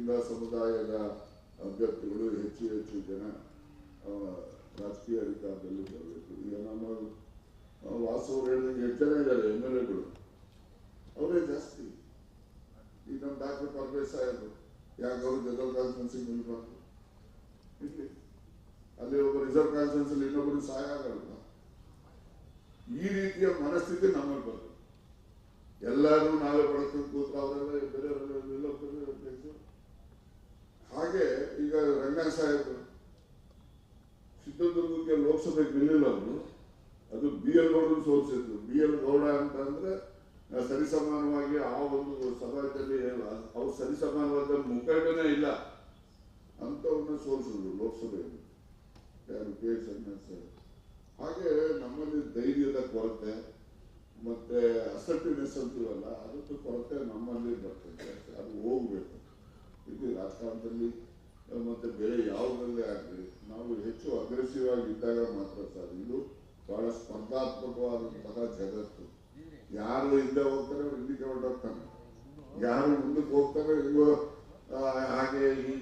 ಲಿಂಗ ಸಮುದಾಯದ ಅಭ್ಯರ್ಥಿಗಳು ಹೆಚ್ಚು ಹೆಚ್ಚು ಜನ ರಾಜಕೀಯ ಅಧಿಕಾರದಲ್ಲಿ ಬರಬೇಕು ಈಗ ನಮ್ಮ ವಾಸವರು ಹೇಳಿದಂಗೆ ಜನ ಇದ್ದಾರೆ, ಎಂ ಎಲ್ ಎಗಳು. ಅವರೇ ಜಾಸ್ತಿ. ಈಗ ನಮ್ಮ ಡಾಕ್ಟರ್ ಪರಮೇಶ್ ಸಾಹೇಬರು, ಯಾಕೆ ಅವರು ಜನರಲ್ ಕಾನ್ಫರೆನ್ಸಿಗೆ ನಿಲ್ಬಾರ್ದು? ಇಲ್ಲಿ, ಅಲ್ಲಿ ಒಬ್ಬ ರಿಸರ್ವ್ ಕಾನ್ಫರೆನ್ಸ್ ಅಲ್ಲಿ ಇನ್ನೊಬ್ಬರು ಸಹಾಯ ಆಗಲ್ಲ ಈ ರೀತಿಯ ಮನಸ್ಥಿತಿ ನಮ್ಮಲ್ಲಿ ಬರ್ತದೆ. ಎಲ್ಲರೂ ನಾವೇ ಬಡಕೊಂಡು ಕೂತ್ರ ಅವರೆಲ್ಲ ಬೇರೆಯವರೆಲ್ಲ ಬೇರೆ ಹಾಗೆ ಈಗ ರಂಗ ಸಾಹೇಬರು, ಚಿತ್ರದುರ್ಗಕ್ಕೆ ಲೋಕಸಭೆಗೆ ನಿಲ್ಲಿಲ್ಲ ಅದು ಬಿ ಎಲ್ ಗೌಡ ಸೋಲಿಸಿದ್ರು. ಬಿ ಎಲ್ ಗೌಡ ಅಂತಂದ್ರೆ ಅಂದ್ರೆ ಸರಿಸಮಾನವಾಗಿ ಆ ಒಂದು ಸಮಾಜದಲ್ಲಿ ಅವ್ರು ಸರಿಸಮಾನವಾದ ಮುಖಂಡನೇ ಇಲ್ಲ ಅಂತವ್ರನ್ನ ಸೋಲಿಸಿದ್ರು ಲೋಕಸಭೆಯಲ್ಲಿ. ಯಾರು ಕೆ ಎಸ್ ಸರ್. ಹಾಗೆ ನಮ್ಮಲ್ಲಿ ಧೈರ್ಯದ ಕೊರತೆ, ಮತ್ತೆ ಅಸರ್ಟಿವ್ನೆಸ್ ಅಂತೀವಲ್ಲ, ಅದಕ್ಕೆ ಕೊರತೆ ನಮ್ಮಲ್ಲಿ ಬರ್ತದೆ. ಅದು ಹೋಗ್ಬೇಕು. ಇದು ರಾಜಕಾರಣದಲ್ಲಿ ಮತ್ತೆ ಬೇರೆ ಯಾವುದರಲ್ಲೇ ಆಗಲಿ, ನಾವು ಹೆಚ್ಚು ಅಗ್ರೆಸಿವ್ ಆಗಿದ್ದಾಗ ಮಾತ್ರ ಸರ್ ಇದು ಬಹಳ ಸ್ಪರ್ಧಾತ್ಮಕವಾದಂತಹ ಜಗತ್ತು. ಯಾರು ಹಿಂದೆ ಹೋಗ್ತಾರೆ ಹಿಂದಕ್ಕೆ ಹೊರಟೋಗ್ತಾನೆ. ಯಾರು ಮುಂದಕ್ಕೆ ಹೋಗ್ತಾರೆ ಇಲ್ಲೋ ಹಾಗೆ ಹೀಗೆ